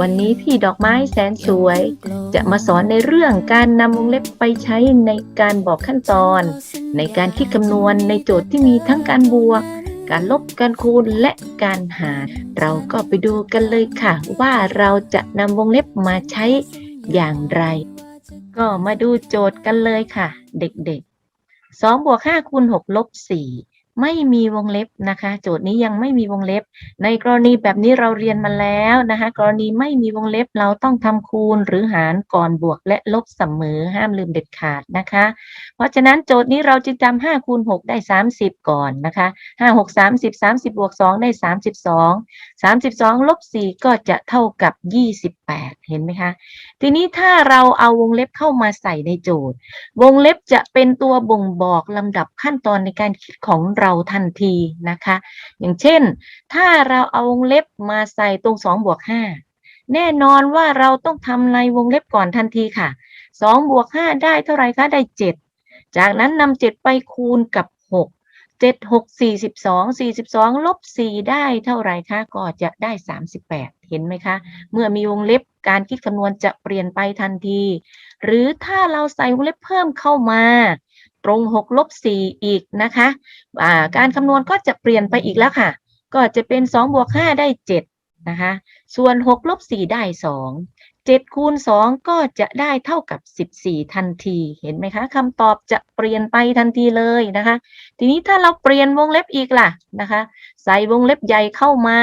วันนี้พี่ดอกไม้แสนสวย จะมาสอนในเรื่องการนำวงเล็บไปใช้ในการบอกขั้นตอน ในการคิดคำนวณในโจทย์ที่มีทั้งการบวก การลบการคูณและการหารเราก็ไปดูกันเลยค่ะ ว่าเราจะนำวงเล็บมาใช้อย่างไร ก็มาดูโจทย์กันเลยค่ะ เด็กๆ2บวก5คูณ6ลบ4 ไม่มีวงเล็บนะคะ โจทย์นี้ยังไม่มีวงเล็บ ในกรณีแบบนี้เราเรียนมาแล้วนะคะ กรณีไม่มีวงเล็บเราต้องทำคูณหรือหารก่อนบวกและลบเสมอห้ามลืมเด็ดขาดนะคะ เพราะฉะนั้นโจทย์นี้เราจะจำ5คูณ6ได้30ก่อนนะคะ5 6 30 30บสามสิบบวก2ได้32 32ลบ4ก็จะเท่ากับ28เห็นไหมคะ ทีนี้ถ้าเราเอาวงเล็บเข้ามาใส่ในโจทย์ วงเล็บจะเป็นตัวบ่งบอกลำดับขั้นตอนในการคิดของเราทันทีนะคะ อย่างเช่น ถ้าเราเอาวงเล็บมาใส่ตรง2บวก5แน่นอนว่าเราต้องทำในวงเล็บก่อนทันทีค่ะ2บวก5ได้เท่าไหร่คะได้7จากนั้นนำ7ไปคูณกับ6 7 6 42 42ลบ4ได้เท่าไหร่คะก็จะได้38เห็นไหมคะ เมื่อมีวงเล็บการคิดคำนวณจะเปลี่ยนไปทันที หรือถ้าเราใส่วงเล็บเพิ่มเข้ามา ตรง6ลบ4อีกนะคะการคำนวณก็จะเปลี่ยนไปอีกแล้วค่ะ ก็จะเป็น2บวก5ได้7นะคะส่วน6ลบ4ได้2 7คูณ2ก็จะได้เท่ากับ 14 ทันที เห็นไหมคะคำตอบจะเปลี่ยนไปทันทีเลยนะคะ ทีนี้ถ้าเราเปลี่ยนวงเล็บอีกล่ะนะคะ ใส่วงเล็บใหญ่เข้ามา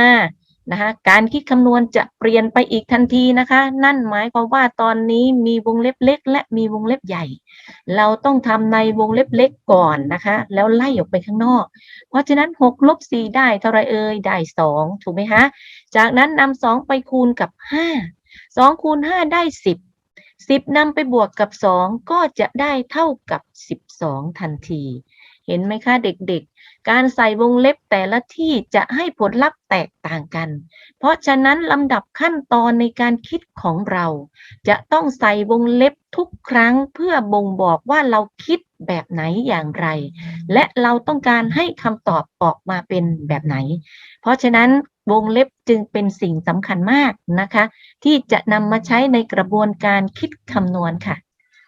นะคะการคิดคำนวณจะเปลี่ยนไปอีกทันทีนะคะ นั่นหมายความว่าตอนนี้มีวงเล็บเล็ก และมีวงเล็บใหญ่ เราต้องทำในวงเล็บเล็กก่อนนะคะ แล้วไล่ออกไปข้างนอก เพราะฉะนั้น6ลบ4ได้เท่าไรเอ่ยได้ 2 ถูกไหมคะ จากนั้นนำ2ไปคูณกับ 5 2 คูณ 5 ได้ 10 10นำไปบวกกับ 2 ก็จะได้เท่ากับ 12 ทันที เห็นไหมคะเด็กๆ การใส่วงเล็บแต่ละที่จะให้ผลลัพธ์แตกต่างกัน เพราะฉะนั้นลำดับขั้นตอนในการคิดของเรา จะต้องใส่วงเล็บทุกครั้งเพื่อบ่งบอกว่าเราคิดแบบไหนอย่างไร และเราต้องการให้คำตอบออกมาเป็นแบบไหน เพราะฉะนั้นวงเล็บจึงเป็นสิ่งสำคัญมากนะคะ ที่จะนำมาใช้ในกระบวนการคิดคำนวณค่ะ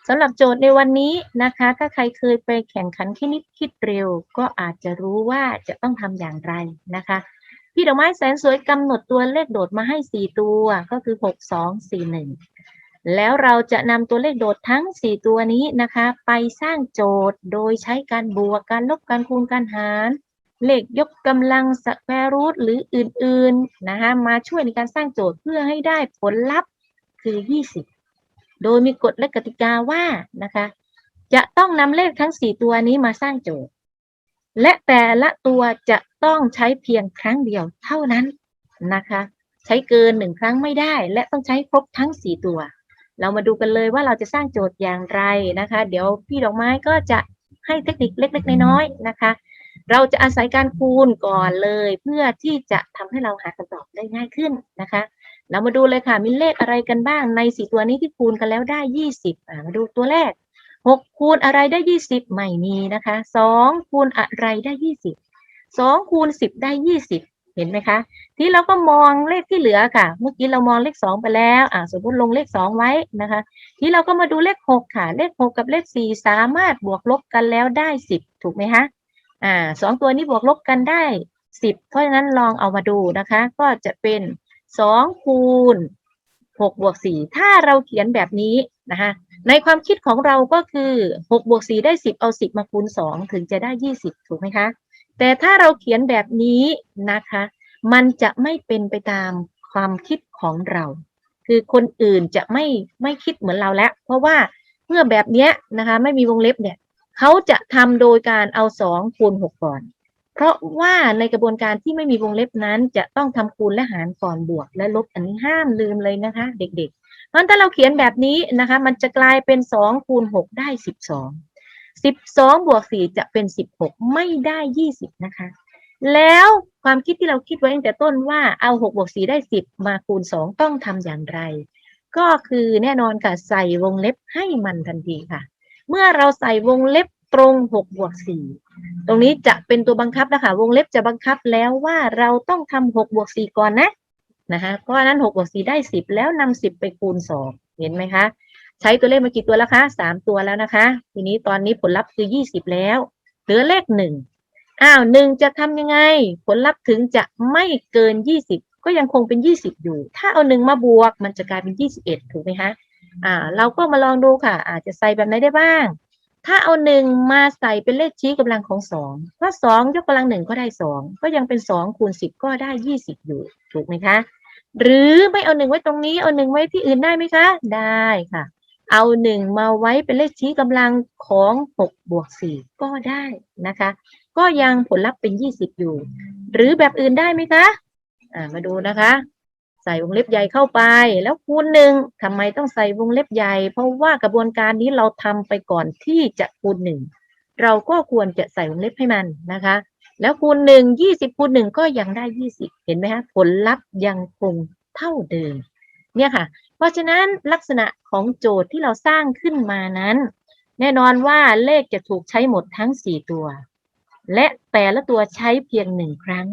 สำหรับโจทย์ในวันนี้นะคะ ถ้าใครเคยไปแข่งขันคิดนิดคิดเร็ว ก็อาจจะรู้ว่าจะต้องทำอย่างไรนะคะ พี่ดอกไม้แสนสวยกำหนดตัวเลขโดดมาให้ 4 ตัวก็คือ 6 2 4 1 แล้วเราจะนำตัวเลขโดดทั้ง 4 ตัวนี้นะคะ ไปสร้างโจทย์โดยใช้การบวกการลบการคูณการหาร เลขยกกำลังสแควรูทหรืออื่นๆนะคะมาช่วยในการสร้างโจทย์เพื่อให้ได้ผลลัพธ์คือ 20 โดยมีกฎและกติกาว่านะคะ จะต้องนำเลขทั้ง 4 ตัวนี้มาสร้างโจทย์ และแต่ละตัวจะต้องใช้เพียงครั้งเดียวเท่านั้นนะคะ ใช้เกินหนึ่งครั้งไม่ได้ และต้องใช้ครบทั้ง 4 ตัว เรามาดูกันเลยว่าเราจะสร้างโจทย์อย่างไรนะคะ เดี๋ยวพี่ดอกไม้ก็จะให้เทคนิคเล็ก ๆ น้อยๆนะคะ เราจะอาศัยการคูณก่อนเลย เพื่อที่จะทำให้เราหาคำตอบได้ง่ายขึ้นนะคะ เรามาดูเลยค่ะ มีเลขอะไรกันบ้างในสี่ตัวนี้ที่คูณกันแล้วได้ยี่สิบมาดูตัวแรกหกคูณอะไรได้ยี่สิบไม่มีนะคะสองคูณอะไรได้ยี่สิบสองคูณสิบได้ยี่สิบเห็นไหมคะ ที่เราก็มองเลขที่เหลือค่ะ เมื่อกี้เรามองเลขสองไปแล้ว อ่าสมมติลงเลขสองไว้นะคะ ที่เราก็มาดูเลขหกค่ะ เลขหกกับเลขสี่สามารถบวกลบกันแล้วได้สิบถูกไหมคะอ่าสองตัวนี้บวกลบกันได้สิบเพราะฉะนั้นลองเอามาดูนะคะ ก็จะเป็น สองคูณหกบวกสี่ถ้าเราเขียนแบบนี้นะคะในความคิดของเราก็คือหกบวกสี่ได้สิบเอาสิบมาคูณสองถึงจะได้ยี่สิบถูกไหมคะ แต่ถ้าเราเขียนแบบนี้นะคะ มันจะไม่เป็นไปตามความคิดของเรา คือคนอื่นจะไม่ไม่คิดเหมือนเราแล้ว เพราะว่าเมื่อแบบเนี้ยนะคะ ไม่มีวงเล็บเนี่ยเขาจะทำโดยการเอาสองคูณหกก่อน เพราะว่าในกระบวนการที่ไม่มีวงเล็บนั้น จะต้องทำคูณและหารก่อนบวก และลบอันนี้ห้ามลืมเลยนะคะ เด็กๆ เพราะถ้าเราเขียนแบบนี้นะคะ มันจะกลายเป็นสองคูณหกได้สิบสองสิบสองบวกสี่จะเป็นสิบหกไม่ได้ยี่สิบนะคะ แล้วความคิดที่เราคิดไว้ตั้งแต่ต้นว่าเอาหกบวกสี่ได้สิบมาคูณสองต้องทำอย่างไร ก็คือแน่นอนค่ะใส่วงเล็บให้มันทันทีค่ะ เมื่อเราใส่วงเล็บ ตรง6บวก4ตรงนี้จะเป็นตัวบังคับนะคะ วงเล็บจะบังคับแล้วว่าเราต้องทำ6บวก4ก่อนนะนะคะเพราะฉะนั้นหกบวกสี่ได้สิบแล้วนำสิบไปคูณสองเห็นไหมคะ ใช้ตัวเลขมากี่ตัวแล้วคะสามตัวแล้วนะคะ ทีนี้ตอนนี้ผลลัพธ์คือยี่สิบแล้ว เหลือเลขหนึ่งอ้าวหนึ่งจะทำยังไง ผลลัพธ์ถึงจะไม่เกินยี่สิบก็ยังคงเป็นยี่สิบอยู่ ถ้าเอาหนึ่งมาบวก มันจะกลายเป็นยี่สิบเอ็ดถูกไหมคะอ่า เราก็มาลองดูค่ะ อาจจะใส่แบบไหนได้บ้าง ถ้าเอาหนึ่งมาใส่เป็นเลขชี้กำลังของสองเพราะสองยกกำลังหนึ่งก็ได้สองก็ยังเป็นสองคูณสิบก็ได้ยี่สิบอยู่ถูกไหมคะ หรือไม่เอาหนึ่งไว้ตรงนี้เอาหนึ่งไว้ที่อื่นได้ไหมคะ ได้ค่ะ เอาหนึ่งมาไว้เป็นเลขชี้กำลังของหกบวกสี่ก็ได้นะคะ ก็ยังผลลัพธ์เป็นยี่สิบอยู่ หรือแบบอื่นได้ไหมคะ อ่ามาดูนะคะ ใส่วงเล็บใหญ่เข้าไป แล้วคูณหนึ่งทำไมต้องใส่วงเล็บใหญ่ เพราะว่ากระบวนการนี้เราทำไปก่อนที่จะคูณหนึ่งเราก็ควรจะใส่วงเล็บให้มันนะคะ แล้วคูณหนึ่งยี่สิบคูณหนึ่งก็ยังได้ยี่สิบเห็นไหมคะผลลัพธ์ยังคงเท่าเดิมเนี่ยค่ะ เพราะฉะนั้นลักษณะของโจทย์ที่เราสร้างขึ้นมานั้น แน่นอนว่าเลขจะถูกใช้หมดทั้งสี่ตัว และแต่ละตัวใช้เพียงหนึ่งครั้ง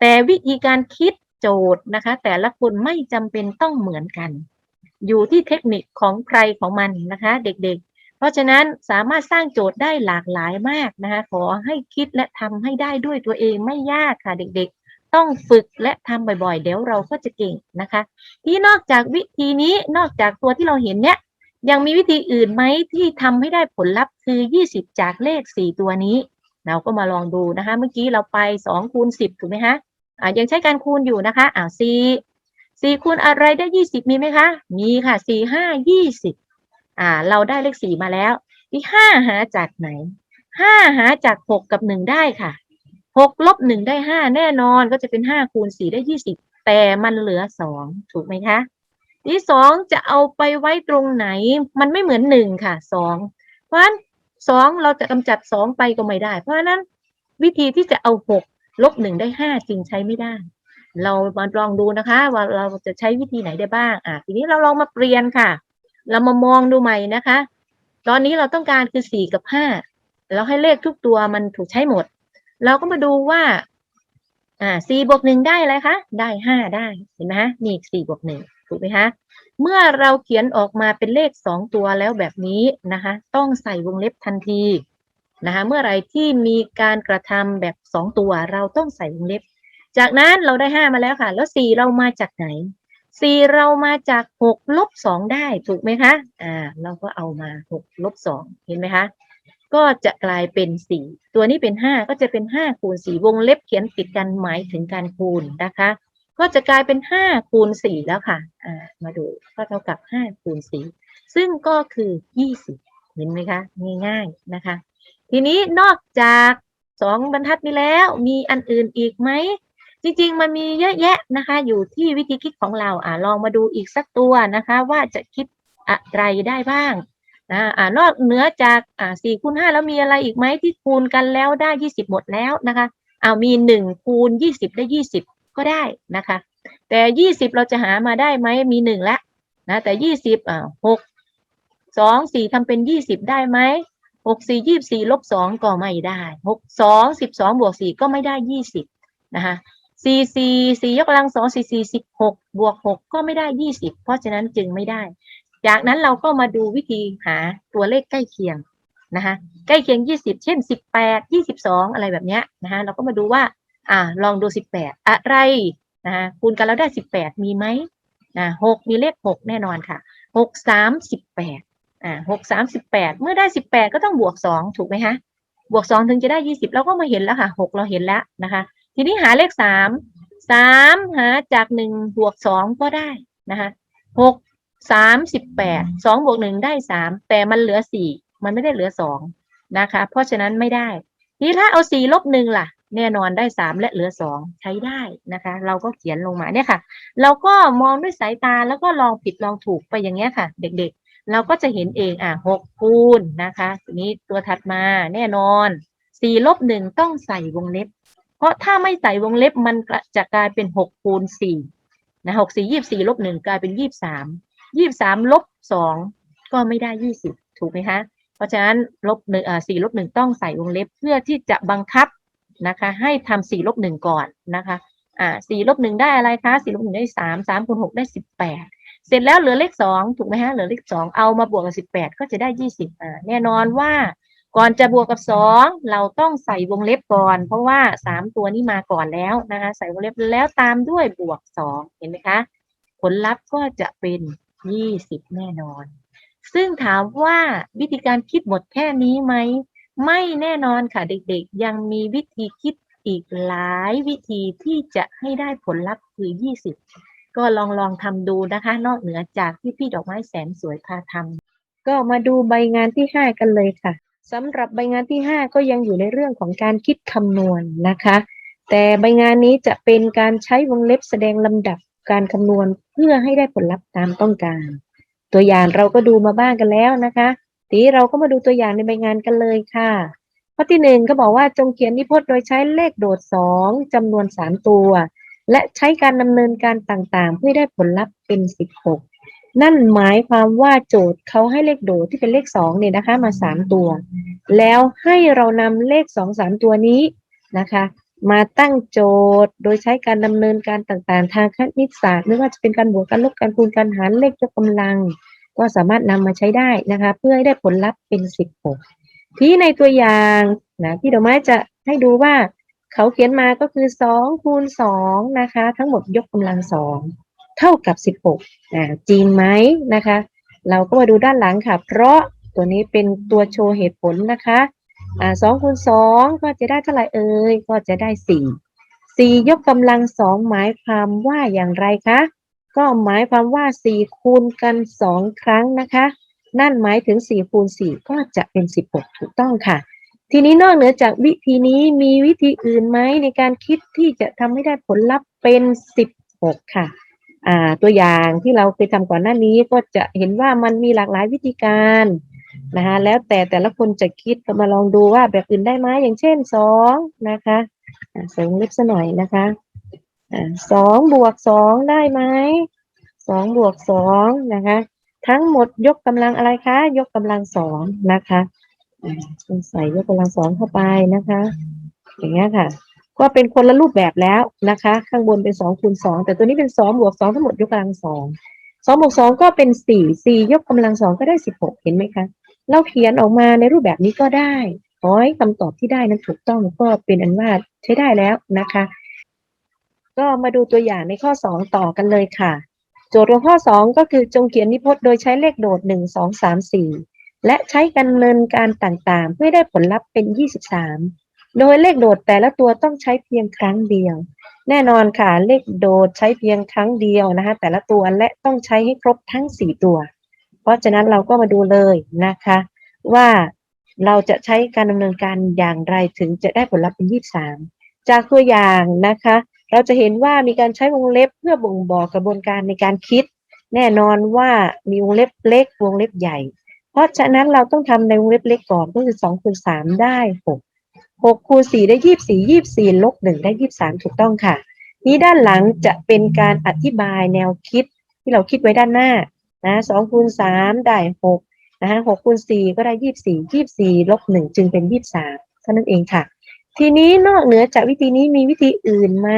แต่วิธีการคิด โจทย์นะคะ แต่ละคนไม่จำเป็นต้องเหมือนกัน อยู่ที่เทคนิคของใครของมันนะคะ เด็กๆ เพราะฉะนั้นสามารถสร้างโจทย์ได้หลากหลายมากนะคะขอให้คิดและทำให้ได้ด้วยตัวเองไม่ยากค่ะเด็กๆ ต้องฝึกและทำบ่อยๆ เดี๋ยวเราก็จะเก่งนะคะ ที่นอกจากวิธีนี้นอกจากตัวที่เราเห็นเนี้ยยังมีวิธีอื่นไหมที่ทำให้ได้ผลลัพธ์คือ 20 จากเลข 4 ตัวนี้ เราก็มาลองดูนะคะ เมื่อกี้เราไป2คูณ10 ถูกไหมคะ อ่ายังใช้การคูณอยู่นะคะอ่า4 4คูณอะไรได้20มีไหมคะ มีค่ะ4 5 20อ่า เราได้เลข4มาแล้วที่5หาจากไหน5หาจาก6กับ1ได้ค่ะ6ลบ1ได้5แน่นอนก็จะเป็น5คูณ4ได้20แต่มันเหลือ2ถูกไหมคะ ที่2จะเอาไปไว้ตรงไหน มันไม่เหมือน1ค่ะ2เพราะฉะนั้น2เราจะกำจัด2ไปก็ไม่ได้ เพราะฉะนั้นวิธีที่จะเอา6 ลบ1ได้5จึงใช้ไม่ได้ เรามาลองดูนะคะ ว่าเราจะใช้วิธีไหนได้บ้าง อะทีนี้เราลองมาเปลี่ยนค่ะ เรามามองดูใหม่นะคะ ตอนนี้เราต้องการคือ4กับ5เราให้เลขทุกตัวมันถูกใช้หมด เราก็มาดูว่า อ่า4บวก1ได้อะไรคะได้5ได้เห็นไหมฮะนี่4บวก1ถูกไหมคะเมื่อเราเขียนออกมาเป็นเลข2ตัวแล้วแบบนี้นะคะ ต้องใส่วงเล็บทันที นะคะเมื่อไรที่มีการกระทำแบบ 2 ตัวเราต้องใส่วงเล็บ จากนั้นเราได้ 5 มาแล้วค่ะ แล้ว 4 เรามาจากไหน 4 เรามาจาก 6 ลบ 2 ได้ถูกไหมคะอ่าเราก็เอามา 6 ลบ 2 เห็นไหมคะ ก็จะกลายเป็น 4 ตัวนี้เป็น 5 ก็จะเป็น 5 คูณ 4 วงเล็บเขียนติดกันหมายถึงการคูณนะคะ ก็จะกลายเป็น 5 คูณ 4 แล้วค่ะอ่ามาดูก็เท่ากับ 5 คูณ 4 ซึ่งก็คือ 20 เห็นไหมคะง่ายๆนะคะ ทีนี้นอกจาก2บรรทัดนี้แล้วมีอันอื่นอีกไหม จริง ๆ มันมีเยอะแยะนะคะ อยู่ที่วิธีคิดของเราอ่าลองมาดูอีกสักตัวนะคะ ว่าจะคิดอะไรได้บ้างนะอ่านอกเหนือจากอ่า4คูณ5แล้วมีอะไรอีกไหมที่คูณกันแล้วได้20หมดแล้วนะคะอ่ามี1คูณ20ได้20ก็ได้นะคะ แต่20เราจะหามาได้ไหมมี1แล้วนะแต่20อ่า6 2 4ทำเป็น20ได้ไหม 6 4 24ลบ2ก็ไม่ได้6 2 12บสองบวก4ก็ไม่ได้20นะคะสี่สี่สี่ยกกำลังสองสี่สี่สิบหกบวกหกก็ไม่ได้ยี่สิบเพราะฉะนั้นจึงไม่ได้ จากนั้นเราก็มาดูวิธีหาตัวเลขใกล้เคียงนะคะใกล้เคียงยี่สิบเช่นสิบแปดยี่สิบสองอะไรแบบเนี้ยนะคะเราก็มาดูว่า อ่าลองดูสิบแปดอะไรนะคะคูณกันแล้วได้สิบแปดมีไหมนะหกมีเลขหกแน่นอนค่ะหกสามสิบแปด อ่าหกสามสิบแปดเมื่อได้สิบแปดก็ต้องบวกสองถูกไหมคะบวกสองถึงจะได้ยี่สิบเราก็มาเห็นแล้วค่ะหกเราเห็นแล้วนะคะ ทีนี้หาเลขสามสามหาจากหนึ่งบวกสองก็ได้นะคะหกสามสิบแปดสองบวกหนึ่งได้สามแต่มันเหลือสี่มันไม่ได้เหลือสองนะคะ เพราะฉะนั้นไม่ได้ ทีถ้าเอาสี่ลบหนึ่งล่ะ แน่นอนได้สามและเหลือสองใช้ได้นะคะ เราก็เขียนลงมาเนี่ยค่ะ เราก็มองด้วยสายตาแล้วก็ลองผิดลองถูกไปอย่างเงี้ยค่ะ เด็ก เราก็จะเห็นเองอะหกคูณนะคะทีนี้ตัวถัดมาแน่นอนสี่ลบหนึ่งต้องใส่วงเล็บ เพราะถ้าไม่ใส่วงเล็บมันจะกลายเป็นหกคูณสี่นะหกสี่ยี่สี่ลบหนึ่งกลายเป็นยี่สามยี่สามลบสองก็ไม่ได้ยี่สิบถูกไหมคะ เพราะฉะนั้นลบหนึ่งอ่าสี่ลบหนึ่งต้องใส่วงเล็บเพื่อที่จะบังคับนะคะ ให้ทำสี่ลบหนึ่งก่อนนะคะอ่าสี่ลบหนึ่งได้อะไรคะสี่ลบหนึ่งได้สามสามคูณหกได้สิบแปด เสร็จแล้วเหลือเลขสองถูกไหมฮะเหลือเลขสองเอามาบวกกับสิบแปดก็จะได้ยี่สิบอ่าแน่นอนว่าก่อนจะบวกกับสองเราต้องใส่วงเล็บก่อน เพราะว่าสามตัวนี้มาก่อนแล้วนะคะใส่วงเล็บแล้วตามด้วยบวกสองเห็นไหมคะ ผลลัพธ์ก็จะเป็นยี่สิบแน่นอน ซึ่งถามว่าวิธีการคิดหมดแค่นี้ไหมไม่แน่นอนค่ะเด็กๆ ยังมีวิธีคิดอีกหลายวิธีที่จะให้ได้ผลลัพธ์คือ 20 ก็ลองลองทำดูนะคะ นอกเหนือจากที่พี่ดอกไม้แสนสวยพาทำก็มาดูใบงานที่ 5 กันเลยค่ะสำหรับใบงานที่ 5 ก็ยังอยู่ในเรื่องของการคิดคำนวณนะคะ แต่ใบงานนี้จะเป็นการใช้วงเล็บแสดงลำดับการคำนวณเพื่อให้ได้ผลลัพธ์ตามต้องการ ตัวอย่างเราก็ดูมาบ้างกันแล้วนะคะทีนี้เราก็มาดูตัวอย่างในใบงานกันเลยค่ะข้อที่หนึ่งก็บอกว่าจงเขียนนิพจน์โดยใช้เลขโดดสองจำนวนสามตัว และใช้การดำเนินการต่างๆ เพื่อได้ผลลัพธ์เป็นสิบหกนั่นหมายความว่าโจทย์เขาให้เลขโดดที่เป็นเลขสองเนี่ยนะคะมาสามตัว แล้วให้เรานำเลขสองสามตัวนี้นะคะ มาตั้งโจทย์โดยใช้การดำเนินการต่างๆ ทางคณิตศาสตร์ ไม่ว่าจะเป็นการบวกการลบการคูณการหารเลขยกกำลัง ก็สามารถนำมาใช้ได้นะคะ เพื่อให้ได้ผลลัพธ์เป็น 16 ที่ในตัวอย่างนะพี่ดอกไม้จะให้ดูว่า เขาเขียนมาก็คือ2คูณ2นะคะ ทั้งหมดยกกำลังสองเท่ากับ16อ่าจริงไหมนะคะ เราก็มาดูด้านหลังค่ะ เพราะตัวนี้เป็นตัวโชว์เหตุผลนะคะอ่าสองคูณสองก็จะได้เท่าไหร่เอ่ยก็จะได้สี่สี่ยกกำลังสองหมายความว่าอย่างไรคะก็หมายความว่า4คูณกัน2ครั้งนะคะ นั่นหมายถึง4คูณ4ก็จะเป็น16ถูกต้องค่ะ ทีนี้นอกเหนือจากวิธีนี้มีวิธีอื่นไหมในการคิดที่จะทำให้ได้ผลลัพธ์เป็น16ค่ะอ่าตัวอย่างที่เราเคยทำก่อนหน้านี้ก็จะเห็นว่ามันมีหลากหลายวิธีการนะคะแล้วแต่แต่ละคนจะคิดก็มาลองดูว่าแบบอื่นได้ไหมอย่างเช่น2นะคะเสริมเล็บซะหน่อยนะคะสองบวกสองได้ไหมสองบวกสองนะคะ ทั้งหมดยกกำลังอะไรคะ ยกกำลังสองนะคะ ใส่ยกกำลังสองเข้าไปนะคะ อย่างเงี้ยค่ะ ก็เป็นคนละรูปแบบแล้วนะคะ ข้างบนเป็นสองคูณสองแต่ตัวนี้เป็นสองบวกสองทั้งหมดยกกำลังสองสองบวกสองก็เป็นสี่สี่ยกกำลังสองก็ได้สิบหกเห็นไหมคะเราเขียนออกมาในรูปแบบนี้ก็ได้ขอให้คำตอบที่ได้นั้นถูกต้องก็เป็นอันว่าใช้ได้แล้วนะคะ ก็มาดูตัวอย่างในข้อ2ต่อกันเลยค่ะ โจทย์ของข้อ2ก็คือจงเขียนนิพจน์โดยใช้เลขโดด1 2 3 4 และใช้การดำเนินการต่างๆ เพื่อได้ผลลัพธ์เป็น 23 โดยเลขโดดแต่ละตัวต้องใช้เพียงครั้งเดียว แน่นอนค่ะ เลขโดดใช้เพียงครั้งเดียวนะคะ แต่ละตัวและต้องใช้ให้ครบทั้ง 4 ตัว เพราะฉะนั้นเราก็มาดูเลยนะคะ ว่าเราจะใช้การดำเนินการอย่างไรถึงจะได้ผลลัพธ์เป็น 23 จากตัวอย่างนะคะ เราจะเห็นว่ามีการใช้วงเล็บเพื่อบ่งบอกกระบวนการในการคิด แน่นอนว่ามีวงเล็บเล็กวงเล็บใหญ่ เพราะฉะนั้นเราต้องทำในวงเล็บเล็กก่อนก็คือ2คูณ3ได้6 6คูณ4ได้24 24ลบ1ได้23ถูกต้องค่ะ นี้ด้านหลังจะเป็นการอธิบายแนวคิดที่เราคิดไว้ด้านหน้านะ2คูณ3ได้6นะคะ6คูณ4ก็ได้24 24ลบ1จึงเป็น23เท่านั้นเองค่ะ ทีนี้นอกเหนือจากวิธีนี้มีวิธีอื่นไหม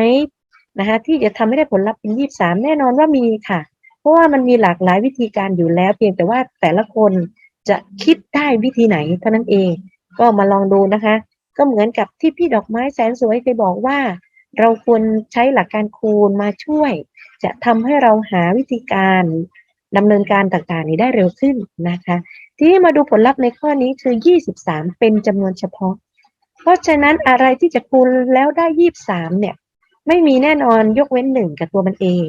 นะคะที่จะทำให้ได้ผลลัพธ์เป็น23แน่นอนว่ามีค่ะ เพราะว่ามันมีหลากหลายวิธีการอยู่แล้ว เพียงแต่ว่าแต่ละคน จะคิดได้วิธีไหนเท่านั้นเอง ก็มาลองดูนะคะ ก็เหมือนกับที่พี่ดอกไม้แสนสวยเคยบอกว่า เราควรใช้หลักการคูณมาช่วย จะทำให้เราหาวิธีการดำเนินการต่างๆ นี้ได้เร็วขึ้นนะคะ ทีนี้มาดูผลลัพธ์ในข้อนี้คือ 23 เป็นจำนวนเฉพาะ เพราะฉะนั้นอะไรที่จะคูณแล้วได้ 23 เนี่ย ไม่มีแน่นอนยกเว้น1กับตัวมันเอง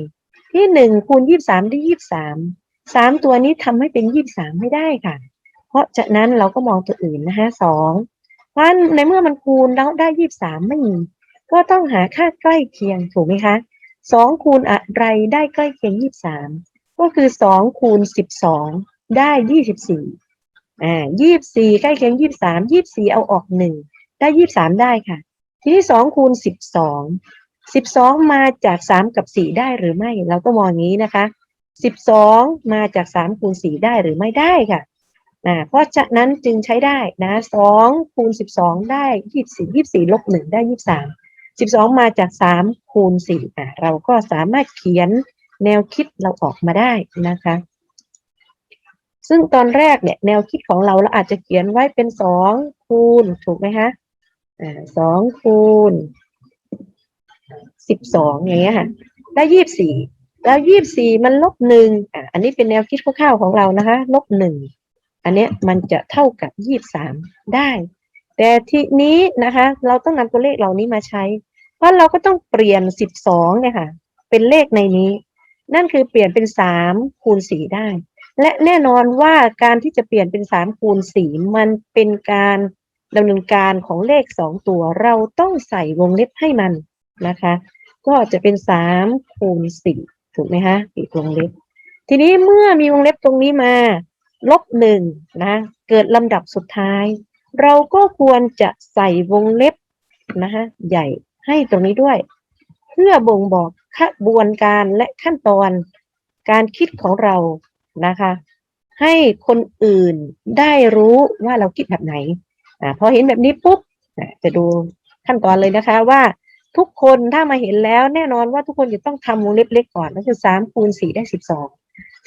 ที่1คูณ23 ได้ 23 3ตัวนี้ทำให้เป็น23ไม่ได้ค่ะ เพราะฉะนั้นเราก็มองตัวอื่นนะคะ2เพราะในเมื่อมันคูณแล้วได้23ไม่มี ก็ต้องหาค่าใกล้เคียงถูกไหมคะ2คูณอะไรได้ใกล้เคียง23ก็คือ2คูณ12ได้24อ่า24ใกล้เคียง23 24เอาออก1ได้23ได้ค่ะ ทีนี้2คูณ12 12มาจาก3กับ4ได้หรือไม่ เราก็มองอย่างนี้นะคะ 12มาจาก3คูณ4ได้หรือไม่ได้ค่ะอ่าเพราะฉะนั้นจึงใช้ได้นะ2คูณ12ได้24 24ลบ1ได้23สิบสองมาจากสามคูณสี่อะเราก็สามารถเขียนแนวคิดเราออกมาได้นะคะ ซึ่งตอนแรกเนี่ยแนวคิดของเราเราอาจจะเขียนไว้เป็นสองคูณถูกไหมคะอ่าสองคูณสิบสองอย่างเงี้ยค่ะได้ยี่สิบสี่ แล้วยี่สิบสี่มันลบหนึ่งอันนี้เป็นแนวคิดคร่าวๆของเรานะคะ ลบหนึ่ง อันเนี้ยมันจะเท่ากับยี่สิบสามได้ แต่ทีนี้นะคะ เราต้องนำตัวเลขเหล่านี้มาใช้ เพราะเราก็ต้องเปลี่ยนสิบสองเนี่ยค่ะ เป็นเลขในนี้ นั่นคือเปลี่ยนเป็นสามคูณสี่ได้ และแน่นอนว่าการที่จะเปลี่ยนเป็นสามคูณสี่มันเป็นการดำเนินการของเลขสองตัว เราต้องใส่วงเล็บให้มันนะคะ ก็จะเป็นสามคูณสี่ ถูกไหมคะปิดวงเล็บ ทีนี้เมื่อมีวงเล็บตรงนี้มา ลบหนึ่งนะ เกิดลำดับสุดท้าย เราก็ควรจะใส่วงเล็บนะคะใหญ่ให้ตรงนี้ด้วย เพื่อบ่งบอกขบวนการและขั้นตอนการคิดของเรานะคะ ให้คนอื่นได้รู้ว่าเราคิดแบบไหนอ่าพอเห็นแบบนี้ปุ๊บจะดูขั้นตอนเลยนะคะว่า ทุกคนถ้ามาเห็นแล้วแน่นอนว่าทุกคนจะต้องทำวงเล็บเล็กก่อนก็คือสามคูณสี่ได้สิบสอง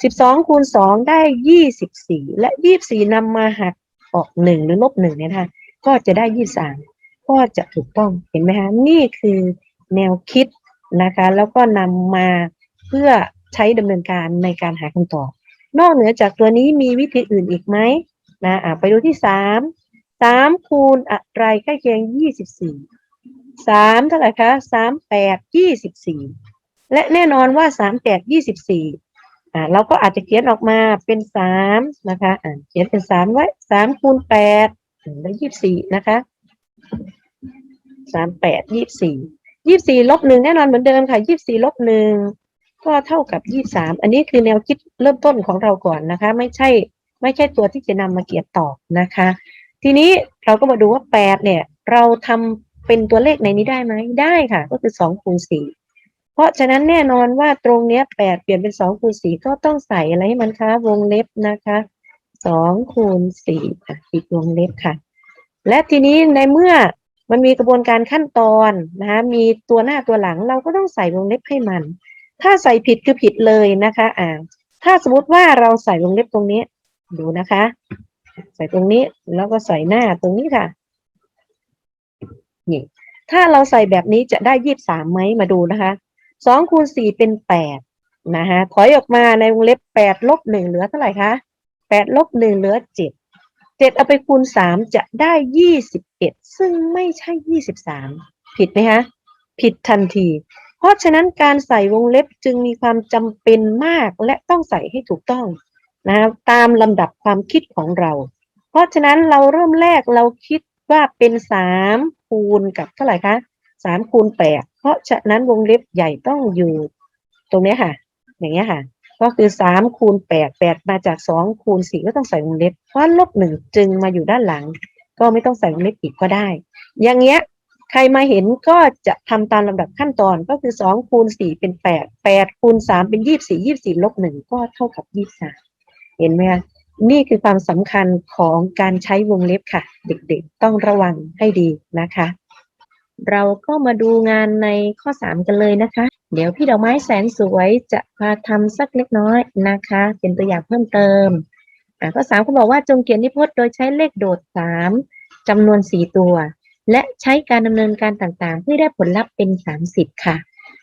สิบสองคูณสองได้ยี่สิบสี่และยี่สิบสี่นำมาหักออกหนึ่งหรือลบหนึ่งเนี่ยนะคะก็จะได้ยี่สามก็จะถูกต้องเห็นไหมคะนี่คือแนวคิดนะคะ แล้วก็นำมาเพื่อใช้ดำเนินการในการหาคำตอบ นอกเหนือจากตัวนี้มีวิธีอื่นอีกไหมนะะไปดูที่สามสามคูณอะไรใกล้เคียงยี่สิบสี่ สามเท่าไหร่คะสามแปดยี่สิบสี่และแน่นอนว่าสามแปดยี่สิบสี่อ่าเราก็อาจจะเขียนออกมาเป็นสามนะคะอ่าเขียนเป็นสามไว้สามคูณแปดได้ยี่สิบสี่นะคะสามแปดยี่สิบสี่ยี่สิบสี่ลบหนึ่งแน่นอนเหมือนเดิมค่ะยี่สิบสี่ลบหนึ่งก็เท่ากับยี่สามอันนี้คือแนวคิดเริ่มต้นของเราก่อนนะคะ ไม่ใช่ ไม่ใช่ตัวที่จะนำมาเกียรตอบนะคะ ทีนี้เราก็มาดูว่าแปดเนี่ย เราทำ เป็นตัวเลขในนี้ได้ไหมได้ค่ะ ก็คือสองคูณสี่เพราะฉะนั้นแน่นอนว่าตรงเนี้ยแปดเปลี่ยนเป็นสองคูณสี่ก็ต้องใส่อะไรให้มันคะวงเล็บนะคะสองคูณสี่อะอีกวงเล็บค่ะ และทีนี้ในเมื่อมันมีกระบวนการขั้นตอนนะคะมีตัวหน้าตัวหลังเราก็ต้องใส่วงเล็บให้มัน ถ้าใส่ผิดคือผิดเลยนะคะอ่าถ้าสมมติว่าเราใส่วงเล็บตรงนี้ ดูนะคะ ใส่ตรงนี้แล้วก็ใส่หน้าตรงนี้ค่ะ นี่ถ้าเราใส่แบบนี้จะได้ยี่สิบสามไหมมาดูนะคะสองคูณสี่เป็นแปดนะคะถอยออกมาในวงเล็บแปดลบหนึ่งเหลือเท่าไหร่คะแปดลบหนึ่งเหลือเจ็ดเจ็ดเอาไปคูณสามจะได้ยี่สิบเอ็ดซึ่งไม่ใช่ยี่สิบสามผิดไหมคะผิดทันที เพราะฉะนั้นการใส่วงเล็บจึงมีความจำเป็นมากและต้องใส่ให้ถูกต้องนะตามลำดับความคิดของเรา เพราะฉะนั้นเราเริ่มแรกเราคิด ว่าเป็นสามคูณกับเท่าไหร่คะสามคูณแปดเพราะฉะนั้นวงเล็บใหญ่ต้องอยู่ตรงนี้ค่ะ อย่างเงี้ยค่ะ ก็คือสามคูณแปดแปดมาจากสองคูณสี่ก็ต้องใส่วงเล็บ เพราะลบหนึ่งจึงมาอยู่ด้านหลัง ก็ไม่ต้องใส่วงเล็บอีกก็ได้ อย่างเงี้ยใครมาเห็นก็จะทำตามลำดับขั้นตอนก็คือสองคูณสี่เป็นแปดแปดคูณสามเป็นยี่สี่ยี่สี่ลบหนึ่งก็เท่ากับยี่สามเห็นไหมคะ นี่คือความสำคัญของการใช้วงเล็บค่ะ เด็กๆ ต้องระวังให้ดีนะคะ เราก็มาดูงานในข้อสามกันเลยนะคะ เดี๋ยวพี่ดอกไม้แสนสวยจะพาทำสักเล็กน้อยนะคะ เป็นตัวอย่างเพิ่มเติมข้อสามเขาบอกว่าจงเขียนนิพจน์โดยใช้เลขโดดสามจำนวนสี่ตัว และใช้การดำเนินการต่างๆ เพื่อได้ผลลัพธ์เป็น 30 ค่ะ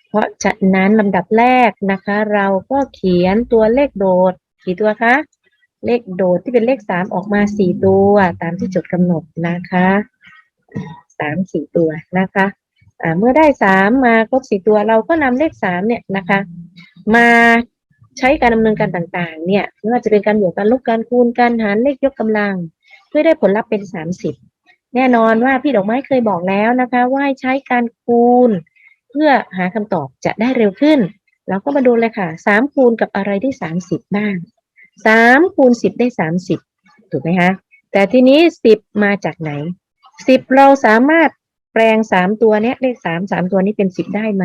เพราะฉะนั้นลำดับแรกนะคะ เราก็เขียนตัวเลขโดดกี่ตัวคะ เลขโดดที่เป็นเลข3ออกมา4ตัวตามที่จดกำหนดนะคะ3 4ตัวนะคะเมื่อได้3มมาครบ4ตัวเราก็นำเลข3เนี่ยนะคะ มาใช้การดำเนินการต่างๆ เนี่ยไม่ว่าจะเป็นการบวกการลบการคูณการหารเลขยกกำลัง เพื่อได้ผลลัพธ์เป็น30แน่นอนว่าพี่ดอกไม้เคยบอกแล้วนะคะ ว่าให้ใช้การคูณ เพื่อหาคำตอบจะได้เร็วขึ้น เราก็มาดูเลยค่ะสามคูณกับอะไรได้สามสิบบ้าง สามคูณสิบได้สามสิบถูกไหมคะแต่ทีนี้สิบมาจากไหนสิบเราสามารถแปลงสามตัวเนี้ยเลขสามสามตัวนี้เป็นสิบได้ไหม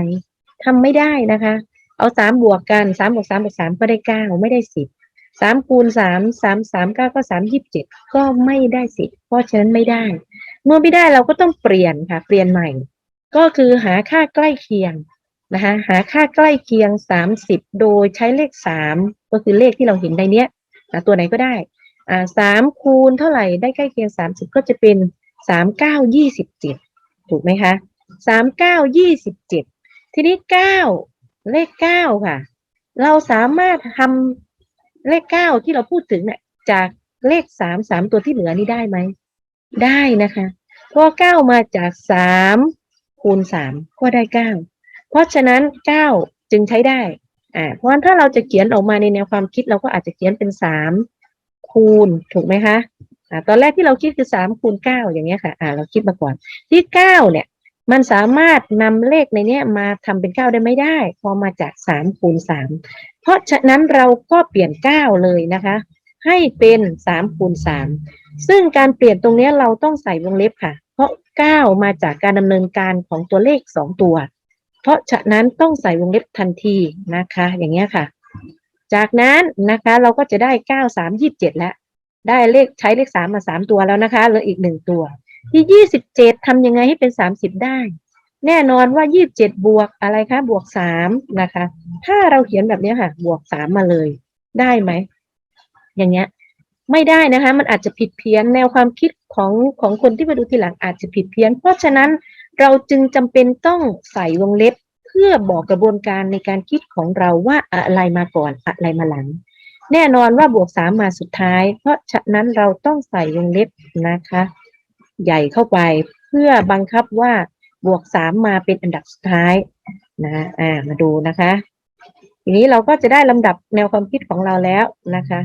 ทำไม่ได้นะคะ เอาสามบวกกันสามบวกสามบวกสามก็ได้เก้าไม่ได้สิบสามคูณสามสามสามเก้าก็สามยี่สิบเจ็ดก็ไม่ได้สิทธิ์เพราะฉะนั้นไม่ได้ เมื่อไม่ได้เราก็ต้องเปลี่ยนค่ะ เปลี่ยนใหม่ ก็คือหาค่าใกล้เคียง นะคะหาค่าใกล้เคียง 30 โดยใช้เลข 3 ก็คือเลขที่เราเห็นในเนี้ยตัวไหนก็ได้อ่าสามคูณเท่าไหร่ได้ใกล้เคียง 30 ก็จะเป็น 3 9 27 ถูกไหมคะ 3 9 27 ทีนี้ 9 เลข 9 ค่ะ เราสามารถทำเลข 9 ที่เราพูดถึงเนี่ยจากเลข 3 3 ตัวที่เหลือนี่ได้ไหม ได้นะคะ เพราะเก้ามาจากสามคูณสามก็ได้เก้า เพราะฉะนั้นเก้าจึงใช้ได้อ่าเพราะฉะนั้นถ้าเราจะเขียนออกมาในแนวความคิดเราก็อาจจะเขียนเป็นสามคูณถูกไหมคะอ่าตอนแรกที่เราคิดคือสามคูณเก้าอย่างเงี้ยค่ะอ่าเราคิดมาก่อนที่เก้าเนี่ยมันสามารถนำเลขในเนี้ยมาทำเป็นเก้าได้ไม่ได้ พอมาจากสามคูณสามเพราะฉะนั้นเราก็เปลี่ยนเก้าเลยนะคะ ให้เป็นสามคูณสามซึ่งการเปลี่ยนตรงนี้เราต้องใส่วงเล็บค่ะ เพราะ9มาจากการดำเนินการของตัวเลข2ตัว เพราะฉะนั้นต้องใส่วงเล็บทันทีนะคะ อย่างเงี้ยค่ะ จากนั้นนะคะเราก็จะได้9 3 27แล้ว ได้เลขใช้เลข3มมา3ตัวแล้วนะคะเหลืออีก1ตัว ที่27ทำยังไงให้เป็น30ได้ แน่นอนว่า27บเจ็ดบวกอะไรคะบวก3นะคะ ถ้าเราเขียนแบบนี้ค่ะ บวก3มาเลย ได้ไหมอย่างเงี้ยไม่ได้นะคะ มันอาจจะผิดเพี้ยนแนวความคิดของของคนที่มาดูทีหลังอาจจะผิดเพี้ยน เพราะฉะนั้น เราจึงจำเป็นต้องใส่วงเล็บ เพื่อบอกกระบวนการในการคิดของเราว่าอะไรมาก่อนอะไรมาหลัง แน่นอนว่าบวกสามมาสุดท้าย เพราะฉะนั้นเราต้องใส่วงเล็บนะคะ ใหญ่เข้าไปเพื่อบังคับว่าบวกสามมาเป็นอันดับสุดท้ายนะอ่ามาดูนะคะ ทีนี้เราก็จะได้ลำดับแนวความคิดของเราแล้วนะคะ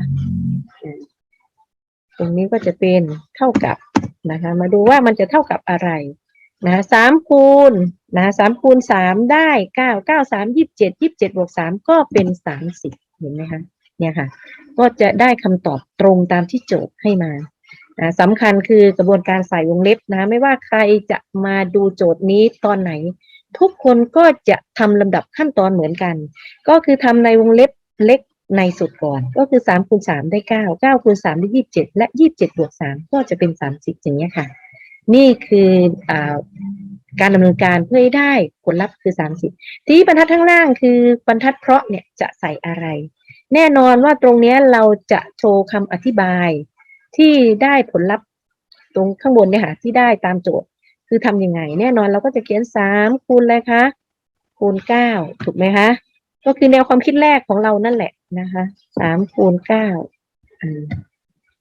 ตรงนี้ก็จะเป็นเท่ากับนะคะ มาดูว่ามันจะเท่ากับอะไร นะสามคูณนะสามคูณสามได้เก้าเก้าสามยี่สิบเจ็ดยี่สิบเจ็ดบวกสามก็เป็นสามสิบเห็นไหมคะเนี่ยค่ะ ก็จะได้คำตอบตรงตามที่โจทย์ให้มานะสำคัญคือกระบวนการใส่วงเล็บนะ ไม่ว่าใครจะมาดูโจทย์นี้ตอนไหน ทุกคนก็จะทำลำดับขั้นตอนเหมือนกัน ก็คือทำในวงเล็บเล็กในสุดก่อน ก็คือสามคูณสามได้เก้าเก้าคูณสามได้ยี่สิบเจ็ดและยี่สิบเจ็ดบวกสามก็จะเป็นสามสิบอย่างเงี้ยค่ะ นี่คืออการดำเนินการเพื่อให้ได้ผลลัพธ์คือสามสิบทีนี้บรรทัดข้างล่างคือบรรทัดเพราะเนี่ยจะใส่อะไร แน่นอนว่าตรงนี้เราจะโชว์คำอธิบายที่ได้ผลลัพธ์ตรงข้างบนเนี่ยค่ะที่ได้ตามโจทย์ คือทำยังไง แน่นอนเราก็จะเขียนสามคูณอะไรคะคูณเก้าถูกไหมคะ ก็คือแนวความคิดแรกของเรานั่นแหละนะคะสามคูณเก้า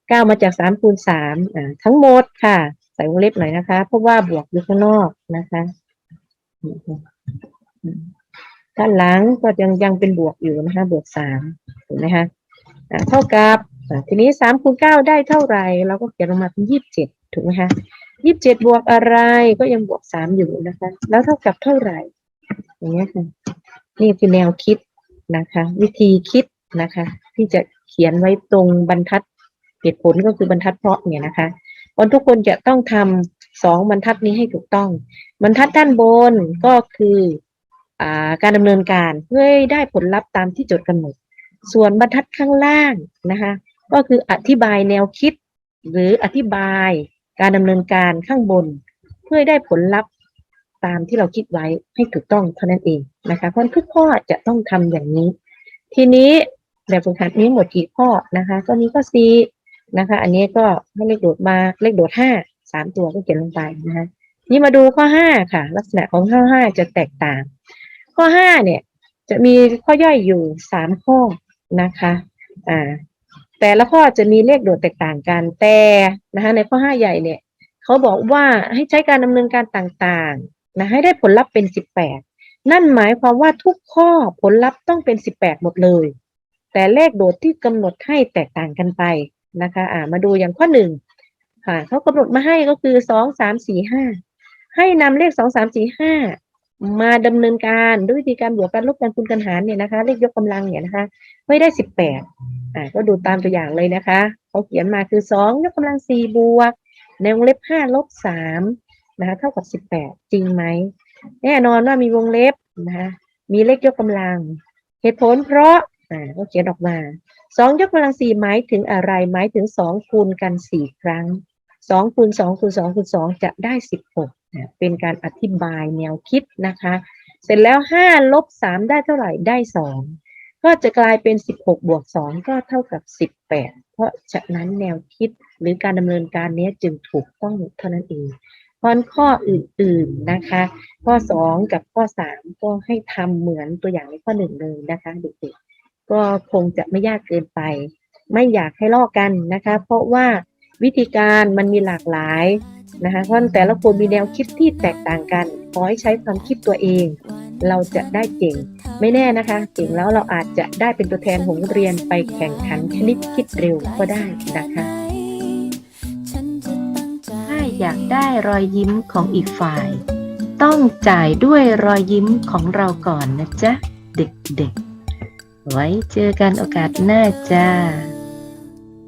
เก้ามาจากสามคูณสามทั้งหมดค่ะ ใส่วงเล็บหน่อยนะคะ เพราะว่าบวกอยู่ข้างนอกนะคะ ด้านหลังก็ยังยังเป็นบวกอยู่นะคะ บวกสามถูกไหมคะเท่ากับทีนี้สามคูณเก้าได้เท่าไหร่เราก็เขียนลงมาเป็นยี่สิบเจ็ดถูกไหมคะยี่สิบเจ็ดบวกอะไรก็ยังบวกสามอยู่นะคะ แล้วเท่ากับเท่าไหร่อย่างเงี้ยค่ะนี่คือแนวคิดนะคะ วิธีคิดนะคะ ที่จะเขียนไว้ตรงบรรทัดเหตุผลก็คือบรรทัดเพราะเนี่ยนะคะ คนทุกคนจะต้องทำสองบรรทัดนี้ให้ถูกต้อง บรรทัดด้านบนก็คืออการดำเนินการเพื่อได้ผลลัพธ์ตามที่โจทย์กำหนด ส่วนบรรทัดข้างล่างนะคะ ก็คืออธิบายแนวคิด หรืออธิบายการดำเนินการข้างบน เพื่อได้ผลลัพธ์ตามที่เราคิดไว้ให้ถูกต้องเท่านั้นเองนะคะเพราะทุกข้อจะต้องทำอย่างนี้ ทีนี้แบบฝึกหัดนี้หมดกี่ข้อนะคะก็นี้ก็ซี นะคะ อันนี้ก็ให้เลขโดดมาเลขโดดห้าสามตัวก็เขียนลงไปนะคะนี่มาดูข้อห้าค่ะ ลักษณะของข้อห้าจะแตกต่าง ข้อห้าเนี่ย จะมีข้อย่อยอยู่สามข้อนะคะอ่าแต่ละข้อจะมีเลขโดดแตกต่างกันแต่นะคะ ในข้อห้าใหญ่เนี่ยเขาบอกว่าให้ใช้การดำเนินการต่างๆนะให้ได้ผลลัพธ์เป็นสิบแปดนั่นหมายความว่าทุกข้อผลลัพธ์ต้องเป็นสิบแปดหมดเลย แต่เลขโดดที่กำหนดให้แตกต่างกันไป นะคะอ่ามาดูอย่างข้อหนึ่งค่ะเขากำหนดมาให้ก็คือสองสามสี่ห้าให้นำเลขสองสามสี่ห้ามาดำเนินการด้วยวิธีการบวกกันลบกันคูณกันหารเนี่ยนะคะ เลขยกกำลังเนี่ยนะคะไม่ได้สิบแปดอ่าก็ดูตามตัวอย่างเลยนะคะเขาเขียนมาคือสองยกกำลังสี่บวกในวงเล็บห้าลบสามนะคะเท่ากับสิบแปดจริงไหมแน่นอนว่ามีวงเล็บนะคะมีเลขยกกำลัง เหตุผลเพราะอ่าก็เขียนออกมา สองยกกำลังสี่หมายถึงอะไร หมายถึงสองคูณกันสี่ครั้งสองคูณสองคูณสองคูณสองจะได้สิบหกเป็นการอธิบายแนวคิดนะคะ เสร็จแล้วห้าลบสามได้เท่าไหร่ได้สองก็จะกลายเป็นสิบหกบวกสองก็เท่ากับสิบแปดเพราะฉะนั้นแนวคิดหรือการดำเนินการนี้จึงถูกต้องเท่านั้นเองพราะฉะนั้นข้ออื่นๆนะคะ ข้อสองกับข้อสามก็ให้ทำเหมือนตัวอย่างในข้อหนึ่งเลยนะคะเด็กๆ ก็คงจะไม่ยากเกินไป ไม่อยากให้ลอกกันนะคะ เพราะว่าวิธีการมันมีหลากหลายนะคะเพราะแต่ละคนมีแนวคิดที่แตกต่างกันขอให้ใช้ความคิดตัวเอง เราจะได้เก่ง ไม่แน่นะคะเก่งแล้วเราอาจจะได้เป็นตัวแทนของเรียนไปแข่งขันชนิดคิดเร็วก็ได้นะคะถ้าอยากได้รอยยิ้มของอีกฝ่าย ต้องจ่ายด้วยรอยยิ้มของเราก่อนนะจ๊ะ เด็กๆ ไว้เจอกันโอกาสหน้าจ้า